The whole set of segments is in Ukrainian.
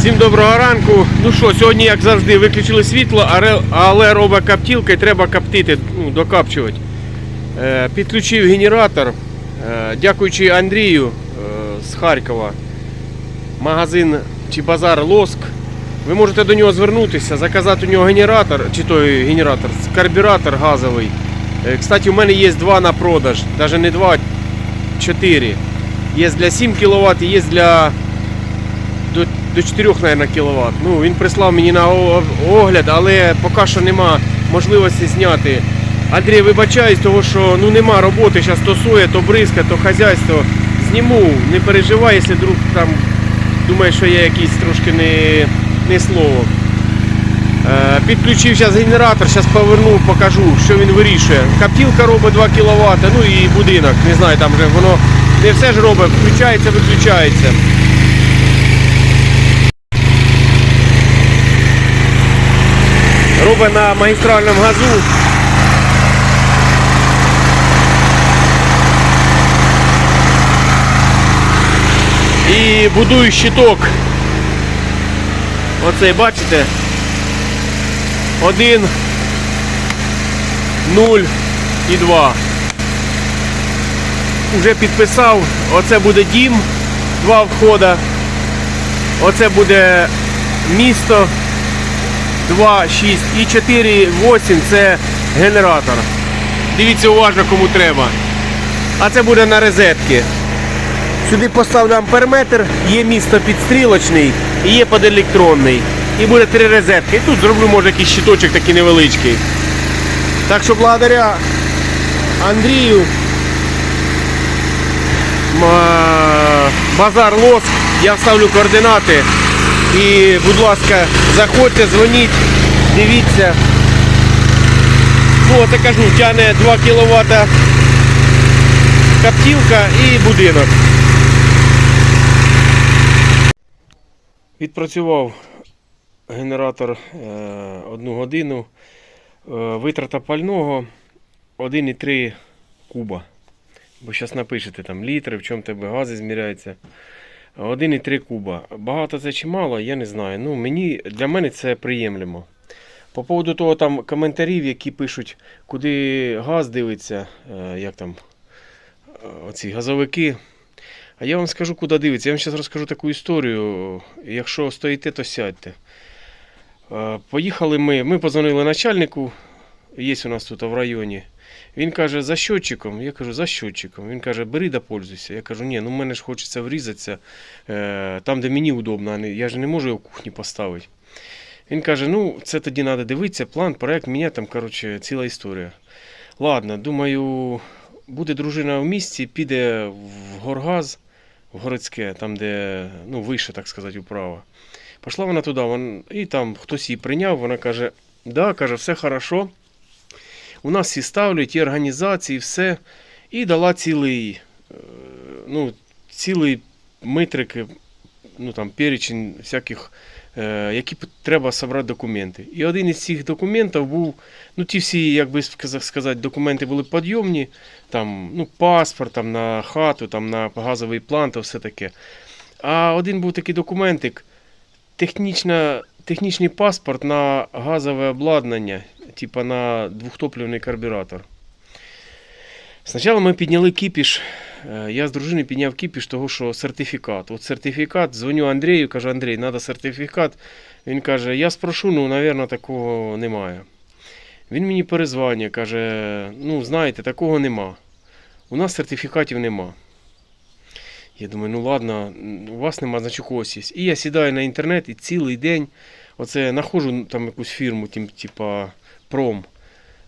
Всім доброго ранку. Ну що, сьогодні, як завжди, виключили світло, але, робить коптілка і треба коптити, ну, докапчувати. Е, підключив генератор. Е, дякуючи Андрію е, з Харкова. Магазин чи базар Лоск. Ви можете до нього звернутися, заказати у нього генератор, чи той генератор, карбюратор газовий. Кстати, у мене є два на продаж, навіть не два, чотири. Є для 7 кВт, є для до, до 4, мабуть, кВт. Ну, він прислав мені на огляд, але поки що нема можливості зняти. Андрій, вибачаюсь, того що ну, нема роботи, зараз то соя, то бризка, то хазяйство. Зніму, не переживай, якщо вдруг там думаєш, що я якийсь трошки не, не слово. Е, Підключив зараз генератор, зараз поверну, покажу, що він вирішує. Коптілка робить 2 кВт, ну і будинок, не знаю, там вже воно не все ж робить, включається, виключається. Робить на магістральному газу. І будую щиток. Оцей бачите? Один, нуль і два. Уже підписав, оце буде дім, два входа. Оце буде місто. 2, 6 і 4, 8 це генератор. Дивіться уважно кому треба. А це буде на розетки. Сюди поставлю амперметр, є місто підстрілочний і є поделектронний. І буде три розетки. І тут зроблю може якийсь щиточок такий невеличкий. Так що благодаря Андрію Базар Лоск, я вставлю координати. І, будь ласка, заходьте, дзвоніть, дивіться. Ну, от я кажу, тягне 2 кВт коптілка і будинок. Відпрацював генератор е, одну годину. Е, витрата пального 1,3 куба. Бо зараз напишете там літри, в чому тебе гази зміряються. 1,3 куба. Багато це чи мало, я не знаю. Ну, мені, для мене це приємлемо. По поводу того там коментарів, які пишуть, куди газ дивиться, е, як там е, оці газовики. А я вам скажу, куди дивиться. Я вам зараз розкажу таку історію. Якщо стоїте, то сядьте. Е, Поїхали ми. Ми позвонили начальнику, є у нас тут в районі. Він каже, за щотчиком. Я кажу, за щотчиком. Він каже, бери да пользуйся. Я кажу, ні, ну в мене ж хочеться врізатися е, там, де мені удобно, я ж не можу його в кухні поставити. Він каже, ну це тоді треба дивитися, план, проект, мене там, коротше, ціла історія. Ладно, думаю, буде дружина в місті, піде в горгаз, в городське, там, де ну, вище, так сказати, управа. Пішла вона туди, вон, і там хтось її прийняв, вона каже, да, каже, все хорошо. У нас всі ставлять, і організації, все. І дала цілий, е, ну, цілий митрик, е, ну, там, перечень всяких, е, які треба зібрати документи. І один із цих документів був, ну, ті всі, як би сказати, документи були підйомні, там, ну, паспорт там, на хату, там, на газовий план та все таке. А один був такий документик, технічна, технічний паспорт на газове обладнання, типа на двохтопливний карбюратор. Спочатку ми підняли кіпіш. е, Я з дружиною підняв кіпіш того, що сертифікат. От сертифікат, дзвоню Андрію, кажу, Андрій, треба сертифікат. Він каже, я спрошу, ну, мабуть, такого немає. Він мені перезвонює, каже, ну, знаєте, такого нема. У нас сертифікатів нема. Я думаю, ну ладно, у вас нема, значить когось є. І я сідаю на інтернет і цілий день оце знаходжу там якусь фірму, тим, пром.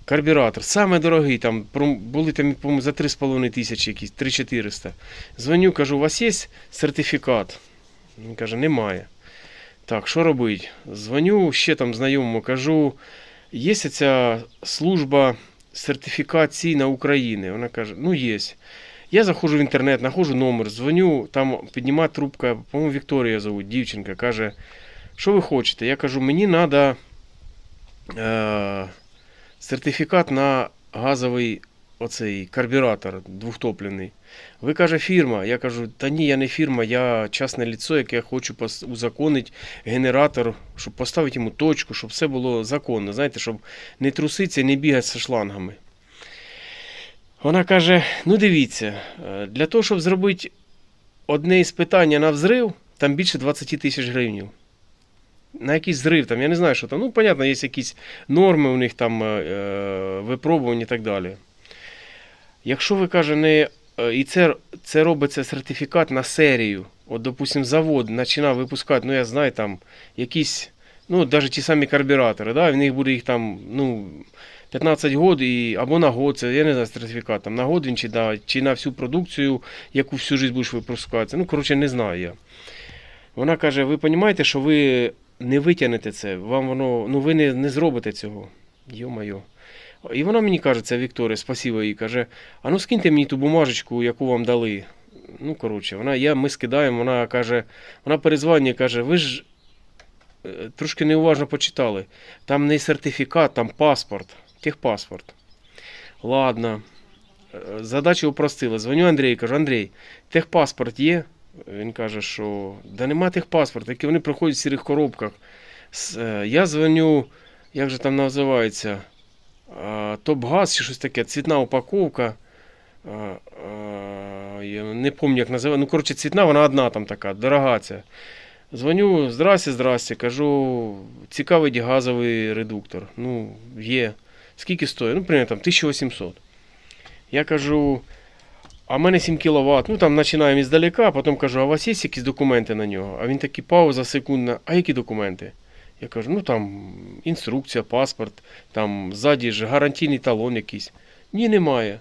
Карбюратор, саме дорогий, там були там, за 3,5 тисячі якісь, 3-400. Дзвоню, кажу, у вас є сертифікат? Він каже, немає. Так, що робити? Дзвоню ще там знайомому, кажу, є ця служба сертифікації на Україні. Вона каже, ну є. Я заходжу в інтернет, знаходжу номер, дзвоню, там піднімає трубка, по-моєму, Вікторія зовуть, дівчинка, каже, що ви хочете? Я кажу, мені треба сертифікат на газовий оцей карбюратор двохтопливний. Ви каже, фірма. Я кажу, та ні, я не фірма, я частне ліцо, яке хочу узаконити генератор, щоб поставити йому точку, щоб все було законно. Знаєте, щоб не труситися не бігати зі шлангами. Вона каже: ну дивіться, е, для того, щоб зробити одне із питання на взрив, там більше 20 тисяч гривень. На якийсь зрив, там, я не знаю, що там. Ну, понятно, є якісь норми у них там е, е, випробування і так далі. Якщо ви каже, не. е, І це, це робиться сертифікат на серію. От, допустим, завод починав випускати, ну я знаю, там якісь, ну, навіть ті самі карбюратори, да, в них буде їх там, ну, 15 год і, або на год, це я не знаю сертифікат, там на год він чи, да, чи на всю продукцію, яку всю життя будеш випускати. Ну, коротше, не знаю я. Вона каже: ви розумієте, що ви не витягнете це, вам воно, ну ви не, не зробите цього. Йо-моє. І вона мені каже, це Вікторія, спасибо їй, каже, а ну скиньте мені ту бумажечку, яку вам дали. Ну, коротше, вона, я, ми скидаємо, вона каже, вона перезвонює, каже, ви ж е, трошки неуважно почитали. Там не сертифікат, там паспорт, техпаспорт. Ладно. Е, Задачу упростили. Дзвоню Андрію, кажу, Андрій, техпаспорт є? Він каже, що да нема техпаспорта, які вони приходять в сірих коробках. Е, Я дзвоню, як же там називається? Топ-газ чи щось таке, цвітна упаковка. А, Я не пам'ятаю, як називається. Ну, коротше, цвітна, вона одна там така, дорога ця. Дзвоню, здрасте, здрасте, кажу, цікавий газовий редуктор. Ну, є. Скільки стоїть? Ну, примерно там 1800. Я кажу, а в мене 7 кВт. Ну там починаємо іздалека, а потім кажу, а у вас є якісь документи на нього? А він такий пауза секундна, а які документи? Я кажу, ну там інструкція, паспорт, там ззаді ж гарантійний талон якийсь. Ні, немає.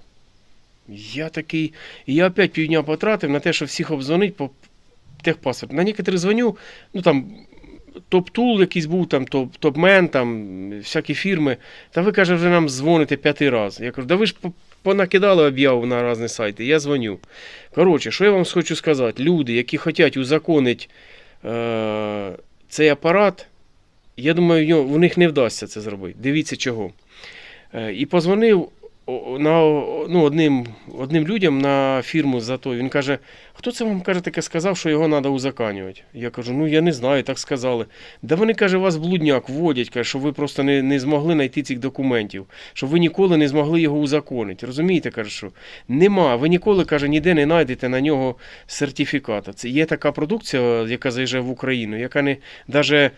Я такий. І я опять півдня потратив на те, що всіх обдзвонить по техпаспорт. На некоторих дзвоню, ну там топ-тул якийсь був, там топ- топ-мен, там всякі фірми. Та ви, каже, вже нам дзвоните п'ятий раз. Я кажу, да ви ж понакидали об'яву на різні сайти, я дзвоню. Коротше, що я вам хочу сказати, люди, які хочуть узаконити е, цей апарат, я думаю, в них не вдасться це зробити. Дивіться чого. Е, і позвонив на, ну, одним, одним людям на фірму за то. Він каже, хто це вам каже, таке сказав, що його треба узаканювати? Я кажу, ну я не знаю, так сказали. Да вони каже, вас блудняк вводять, каже, що ви просто не, не змогли знайти цих документів, що ви ніколи не змогли його узаконити. Розумієте, каже, що нема. Ви ніколи каже, ніде не знайдете на нього сертифіката. Це є така продукція, яка заїжджає в Україну, яка не навіть.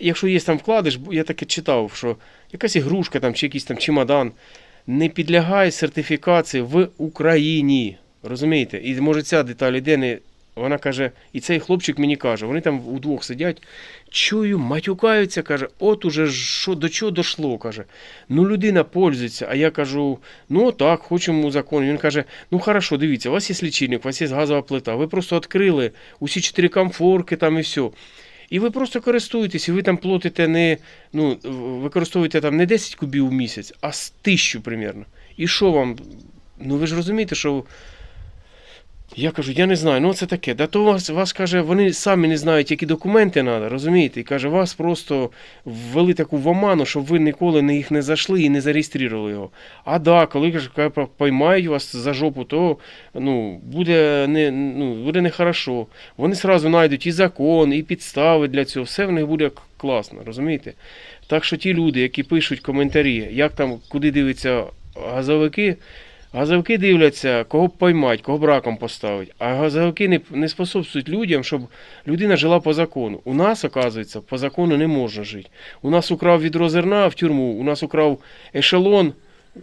Якщо є там вкладиш, я таке читав, що якась ігрушка там чи якийсь там чемодан не підлягає сертифікації в Україні. Розумієте? І може ця деталь іде не. Вона каже, і цей хлопчик мені каже, вони там удвох сидять, чую, матюкаються, каже, от уже що до чого дошло, каже. Ну людина пользується, а я кажу, ну так, хочемо закон. Він каже, ну хорошо, дивіться, у вас є лічильник, у вас є газова плита, ви просто відкрили усі чотири комфорки там і все. І ви просто користуєтесь, і ви там платите не, ну, використовуєте там не 10 кубів в місяць, а з тисячу примерно. І що вам? Ну ви ж розумієте, що. Я кажу, я не знаю, ну це таке. Да то вас, вас каже, вони самі не знають, які документи треба, розумієте? І каже, вас просто ввели таку в оману, щоб ви ніколи не їх не зайшли і не зареєстрували його. А да, коли каже, поймають вас за жопу, то ну, буде не ну, буде нехорошо. Вони сразу знайдуть і закон, і підстави для цього. Все в них буде класно, розумієте? Так що ті люди, які пишуть коментарі, як там, куди дивляться газовики, газовики дивляться, кого б поймать, кого б раком поставить. А газовики не, не способствують людям, щоб людина жила по закону. У нас, оказується, по закону не можна жити. У нас украв відро зерна в тюрму, у нас украв ешелон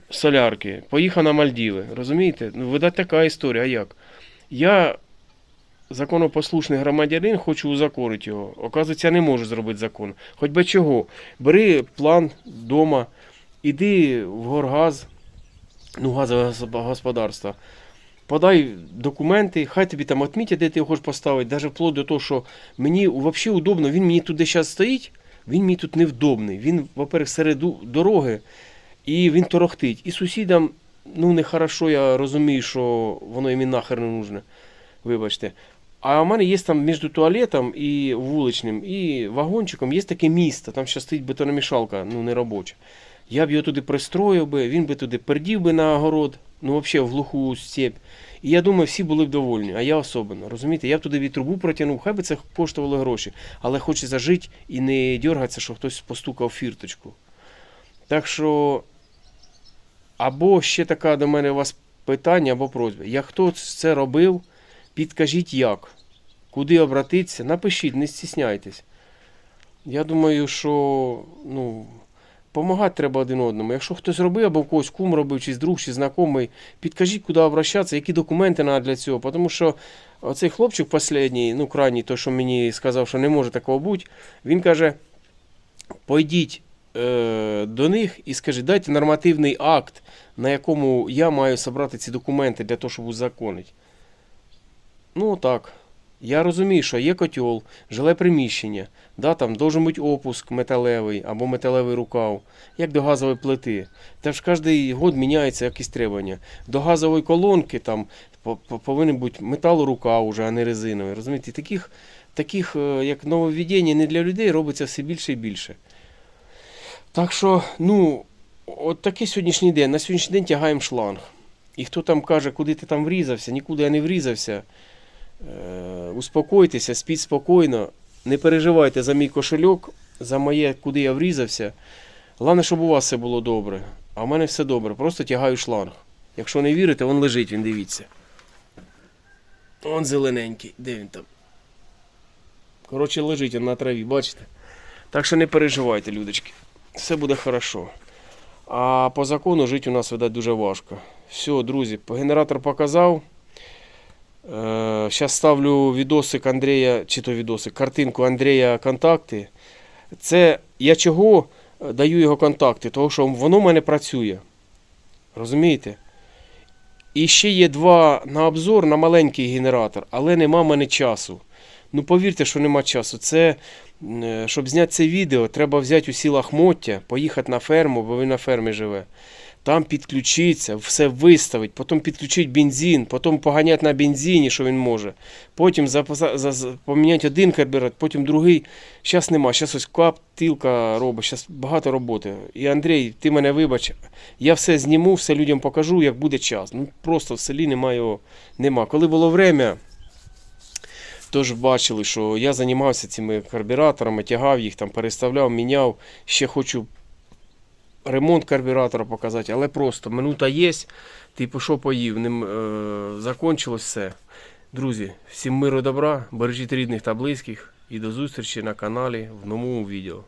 солярки, поїхав на Мальдіви. Розумієте? Ну, видать, така історія. А як? Я законопослушний громадянин, хочу узаконити його. Оказується, я не можу зробити закон. Хоч би чого. Бери план вдома, іди в горгаз, ну, газове господарство. Подай документи, хай тобі там відмітять, де ти його хочеш поставити, навіть вплоть до того, що мені взагалі удобно, він мені туди зараз стоїть, він мені тут невдобний. Він, во-первых, серед дороги, і він торохтить. І сусідам, ну, нехорошо, я розумію, що воно їм і нахер не нужне. Вибачте. А у мене є там між туалетом і вуличним, і вагончиком є таке місто, там ще стоїть бетономішалка, ну не робоча. Я б його туди пристроїв би, він би туди пердів би на огород, ну взагалі в глуху степь. І я думаю, всі були б довольні, а я особливо. Розумієте, я б туди від трубу протягнув, хай би це коштувало гроші, але хочеться жити і не дергатися, що хтось постукав фірточку. Так що, або ще така до мене у вас питання або просьба. Як хто це робив, підкажіть як, куди обратитися, напишіть, не стісняйтесь. Я думаю, що ну, Помагати треба один одному. Якщо хтось робив, або в когось кум робив, чи друг, чи знайомий, підкажіть, куди обращатися, які документи треба для цього. Тому що оцей хлопчик останній, ну крайній, той, що мені сказав, що не може такого бути, він каже: пойдіть е, до них і скажіть, дайте нормативний акт, на якому я маю зібрати ці документи для того, щоб узаконити. Ну так. Я розумію, що є котел, жиле приміщення, да, там должен бути опуск металевий або металевий рукав, як до газової плити. Та ж кожен год міняється якісь требування. До газової колонки там по- по- повинен бути металорукав уже, а не резиновий. Розумієте, таких, таких е, як нововведення не для людей робиться все більше і більше. Так що, ну, от такий сьогоднішній день. На сьогоднішній день тягаємо шланг. І хто там каже, куди ти там врізався, нікуди я не врізався. Е, успокойтеся, спіть спокійно, не переживайте за мій кошельок, за моє, куди я врізався. Головне, щоб у вас все було добре. А в мене все добре, просто тягаю шланг. Якщо не вірите, він лежить, він дивіться. Он зелененький, де він там? Коротше, лежить він на траві, бачите? Так що не переживайте, людочки. Все буде хорошо. А по закону жити у нас видать дуже важко. Все, друзі, генератор показав. Зараз ставлю відосик Андрія, чи то відосик, картинку Андрія контакти. Це я чого е, даю його контакти? Тому що воно в мене працює. Розумієте? І ще є два на обзор на маленький генератор, але нема в мене часу. Ну повірте, що нема часу. Це, е, щоб зняти це відео, треба взяти усі лахмоття, поїхати на ферму, бо він на фермі живе. Там підключитися, все виставити, потім підключити бензин, потім поганяти на бензині, що він може. Потім поміняти один карбюратор, потім другий. Зараз нема. Зараз ось каптилка робить, зараз багато роботи. І Андрій, ти мене вибач, я все зніму, все людям покажу, як буде час. Ну просто в селі немає. Нема. Коли було время, Тож бачили, що я займався цими карбюраторами, тягав їх, там, переставляв, міняв. Ще хочу ремонт карбюратора показати, але просто минута є, ти пішов поїв, ним е, закончилось все. Друзі, всім миру добра, бережіть рідних та близьких і до зустрічі на каналі в новому відео.